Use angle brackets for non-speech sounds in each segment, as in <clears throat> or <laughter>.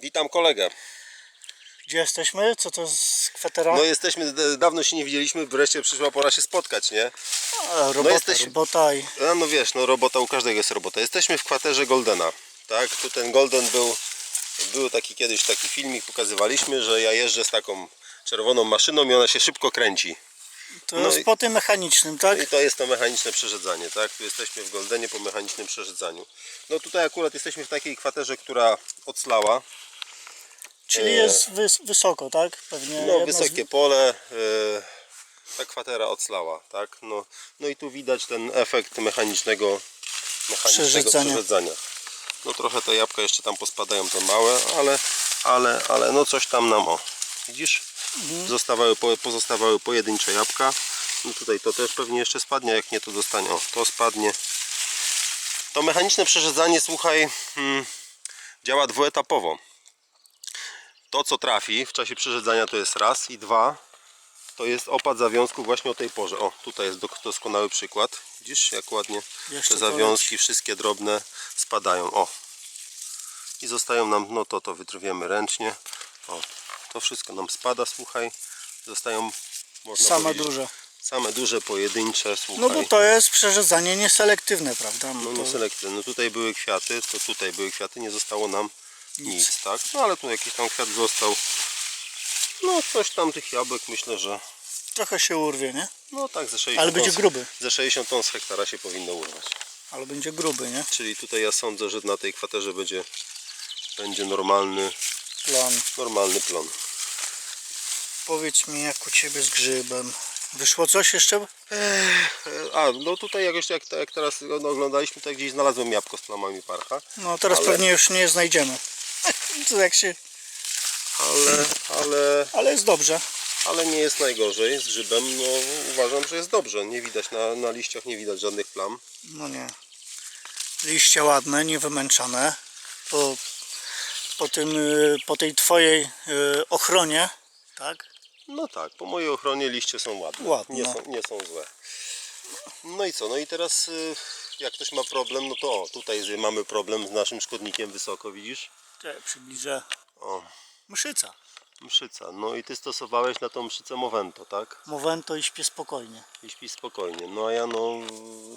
Witam kolegę. Gdzie jesteśmy? Co to z kwatera? No jesteśmy, dawno się nie widzieliśmy, wreszcie przyszła pora się spotkać, nie? A, robota, no jesteś- robota i... A no wiesz, no robota u każdego jest robota. Jesteśmy w kwaterze Goldena, tak? Tu ten Golden był, był taki kiedyś taki filmik, pokazywaliśmy, że ja jeżdżę z taką czerwoną maszyną i ona się szybko kręci. To no jest i- po tym mechanicznym, tak? I to jest to mechaniczne przerzedzanie, tak? Tu jesteśmy w Goldenie po mechanicznym przerzedzaniu. No tutaj akurat jesteśmy w takiej kwaterze, która oclała. Czyli e, jest wys wysoko, tak? Pewnie No, z- wysokie pole, e, ta kwatera oclała, tak? No, no i tu widać ten efekt mechanicznego, mechanicznego Przerzedzania. przerzedzania. No trochę te jabłka jeszcze tam pospadają, te małe, ale, ale, ale no coś tam nam, o, widzisz? Mhm. Zostawały, po- pozostawały pojedyncze jabłka. No tutaj to też pewnie jeszcze spadnie, jak nie to dostanie, o, to spadnie. To mechaniczne przerzedzanie, słuchaj, mm, działa dwuetapowo to co trafi w czasie przerzedzania to jest raz i dwa to jest opad zawiązków właśnie o tej porze. O, tutaj jest doskonały przykład. Widzisz jak ładnie Jeszcze te to zawiązki wszystkie drobne spadają. O. I zostają nam, no to to wytrwiemy ręcznie. O, to wszystko nam spada, słuchaj. Zostają można Same duże. Same duże, pojedyncze, słuchaj. No bo to jest przerzedzanie nieselektywne, prawda? No to... nie selektywne. No tutaj były kwiaty, to tutaj były kwiaty, nie zostało nam nic, tak? No ale tu jakiś tam kwiat został. No coś tam tych jabłek myślę, że Trochę się urwie, nie? no tak ze 60 Ale będzie ton, gruby. Ze 60 ton z hektara się powinno urwać. Ale będzie gruby, nie? Czyli tutaj ja sądzę, że na tej kwaterze będzie będzie normalny, Plan. normalny plon. Powiedz mi, jak u Ciebie z grzybem. Wyszło coś jeszcze? E, A, no tutaj jakoś jak, jak teraz no, oglądaliśmy, to gdzieś znalazłem jabłko z plamami parcha, No teraz Ale- pewnie już nie znajdziemy. <laughs> to jak się... ale, ale Ale jest dobrze. ale nie jest najgorzej z grzybem. No, uważam, że jest dobrze. Nie widać na, na liściach, nie widać żadnych plam. No nie. Liście ładne, niewymęczone. Po, po, tym, y, po tej twojej y, ochronie, tak? No tak, po mojej ochronie liście są ładne. Ładne. Nie, są, nie są złe. No i co? No i teraz y, jak ktoś ma problem, no to o, tutaj mamy problem z naszym szkodnikiem wysoko, widzisz? Te przybliżę. O, Mszyca. mszyca. No i ty stosowałeś na tą mszycę Movento, tak? Mowento i śpię spokojnie. I śpi spokojnie. No a ja no,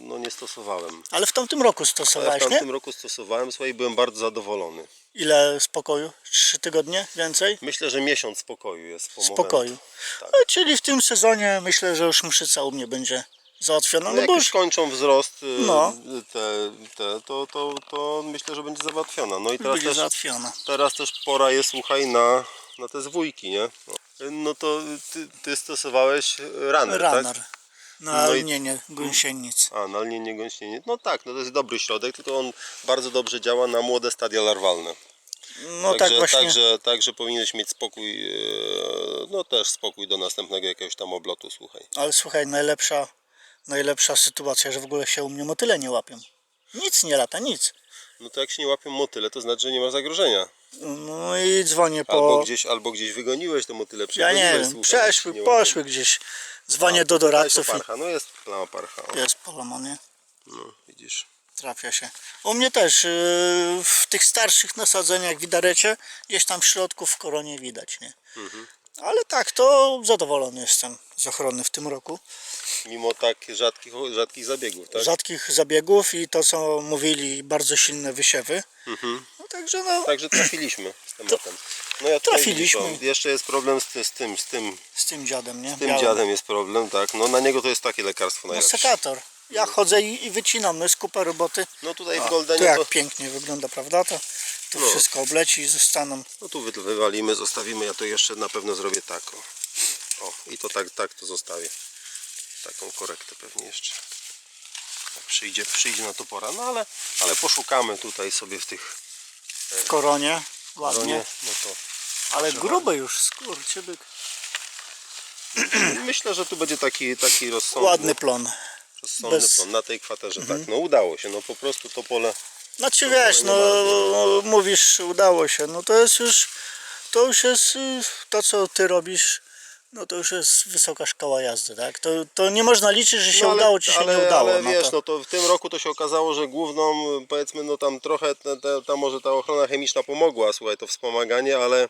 no nie stosowałem. Ale w tamtym roku Ale w stosowałeś, nie? tamtym roku stosowałem, słuchaj, i byłem bardzo zadowolony. Ile spokoju? Trzy tygodnie? Więcej? Myślę, że miesiąc spokoju jest po Movento. Spokoju. Tak. No, czyli w tym sezonie myślę, że już mszyca u mnie będzie załatwiona. No No bo już kończą wzrost y, No. te, te, to, to, to myślę, że będzie załatwiona. No i teraz będzie też, załatwiona. teraz też pora jest, słuchaj, na, na te zwójki, nie? No, no to ty, ty stosowałeś runner, Runner. tak? Na No i- lnienie gąsienic. A, na lnienie gąśnienie. No tak, no to jest dobry środek, tylko on bardzo dobrze działa na młode stadia larwalne. No także, tak właśnie. Także, także powinieneś mieć spokój, e, no też spokój do następnego jakiegoś tam oblotu, słuchaj. Ale słuchaj, najlepsza, najlepsza sytuacja, że w ogóle się u mnie motyle nie łapią. Nic nie lata, nic. No to jak się nie łapią motyle, to znaczy, że nie ma zagrożenia. No i dzwonię po... Albo gdzieś, albo gdzieś wygoniłeś te motyle, Ja nie wiem, słuchaj, przeszły, nie łapią. poszły gdzieś. Dzwonię do doradców parcha, no jest plama parcha, o, jest połamanie. no widzisz. Trafia się. U mnie też yy, w tych starszych nasadzeniach widarecie gdzieś tam w środku w koronie widać, nie? Mhm. Ale tak, to zadowolony jestem z ochrony w tym roku. Mimo tak rzadkich, rzadkich zabiegów, tak? Rzadkich zabiegów i to co mówili, bardzo silne wysiewy. Mhm. No także no, Także trafiliśmy z tematem. No ja Trafiliśmy. widzisz, o, Jeszcze jest problem z, ty- z tym, z tym, z tym dziadem, nie? z tym Białym. dziadem jest problem, tak? No na niego to jest takie lekarstwo No najlepsze. sekator. Ja chodzę i, i wycinam, no jest kupa roboty. No tutaj A, w Goldenie jak to, pięknie wygląda, prawda? To, to No. wszystko obleci i zostaną. no tu wy- wywalimy, zostawimy, ja to jeszcze na pewno zrobię tak, o. o i to tak, tak to zostawię. Taką korektę pewnie jeszcze. Przyjdzie, przyjdzie na to pora, no ale, ale poszukamy tutaj sobie w tych W koronie, ładnie. gronie, no to Ale gruby już, skurczybyk. <clears throat> myślę, że tu będzie taki, taki rozsądny, Ładny plon. rozsądny bez- plon na tej kwaterze, tak, no udało się, no po prostu to pole Znaczy wiesz, nie no ma- mówisz, udało się, no to jest już, to już jest y, to co ty robisz, no to już jest wysoka szkoła jazdy, tak? To, to nie można liczyć, że się No, ale- udało, czy się ale, nie udało. Ale no wiesz, to, no to w tym roku to się okazało, że główną, powiedzmy, no tam trochę, te, te, tam może ta ochrona chemiczna pomogła, słuchaj, to wspomaganie, ale,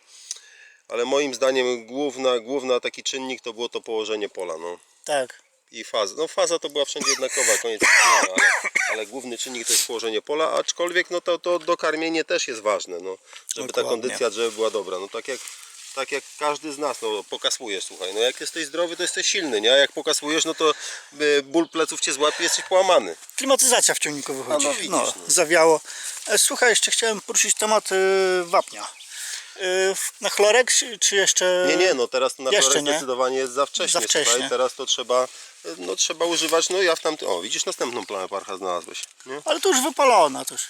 ale moim zdaniem główna, główna taki czynnik to było to położenie pola, no. Tak. I faza. No faza to była wszędzie jednakowa, koniec istnienia, ale, ale główny czynnik to jest położenie pola, aczkolwiek no to, to dokarmienie też jest ważne, no, żeby ta Dokładnie. kondycja drzew była dobra. No tak jak, tak jak każdy z nas, no pokasujesz, słuchaj, no jak jesteś zdrowy, to jesteś silny, nie? A jak pokasujesz, no to y, ból pleców cię złapie, jesteś połamany. Klimatyzacja w ciągniku wychodzi. A no widzisz, no. Zawiało. E, Słuchaj, jeszcze chciałem poruszyć temat y, wapnia. Y, na chlorek, czy, jeszcze... Nie, nie, no teraz na Jeszcze chlorek nie? zdecydowanie jest za wcześnie, Za wcześnie. słuchaj, teraz to trzeba, y, no trzeba używać, no ja w tamtym, o widzisz, następną plamę parcha znalazłeś, nie? Ale to już wypalona też.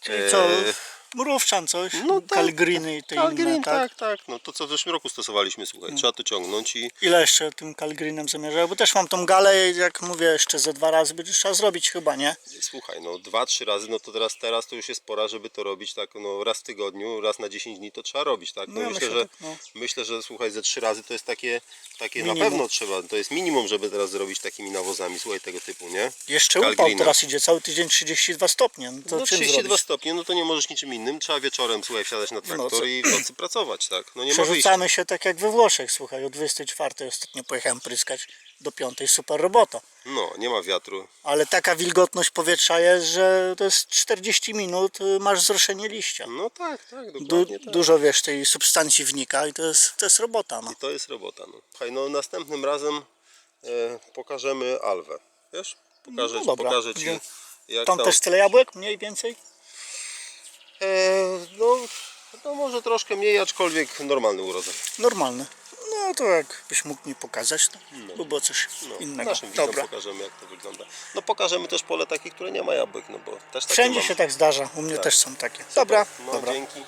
Czyli co, Eee, mrówczan coś, no tak, kalgriny i te Calgreen, inne, tak? tak, tak, no to co w zeszłym roku stosowaliśmy, słuchaj, trzeba to ciągnąć i Ile jeszcze tym kalgrinem zamierzasz? Bo też mam tą galę jak mówię, jeszcze ze dwa razy będzie trzeba zrobić chyba, nie? słuchaj, no dwa, trzy razy, no to teraz, teraz to już jest pora, żeby to robić tak, no raz w tygodniu, raz na 10 dni to trzeba robić, tak, no, No ja myślę, myślę, że, tak, no. myślę, że słuchaj, ze trzy razy to jest takie, takie na Minimum. pewno trzeba, to jest minimum, żeby teraz zrobić takimi nawozami, słuchaj, tego typu, nie? Jeszcze upał Calgrina. teraz idzie, cały tydzień 32 stopnie. No to No czym 32 zrobisz? stopnie, no to nie możesz niczym innym, trzeba wieczorem, słuchaj, wsiadać na traktor nocy. i w nocy pracować, tak, no nie. Przerzucamy się tak jak we Włoszech, słuchaj, o 24 ostatnio pojechałem pryskać do 5, super robota. No, nie ma wiatru, Ale taka wilgotność powietrza jest, że to jest 40 minut, y, masz wzroszenie liścia. no tak, tak, Du, dokładnie tak. Dużo wiesz tej substancji wnika i to jest, to jest robota. No. I to jest robota. No. Słuchaj, no następnym razem e, pokażemy Alwę. Wiesz? Pokażę, No dobra. pokażę ci jak Tam tam. też tyle jabłek, mniej więcej? E, no, no może troszkę mniej, aczkolwiek normalny urodzaj. Normalny. No to jakbyś mógł mi pokazać, to by było coś No, innego. Naszym Dobra. pokażemy jak to wygląda. No pokażemy też pole takie, które nie ma jabłek, no bo też takie Wszędzie mamy. się tak zdarza, u mnie też są takie. Dobra, No dobra. dzięki.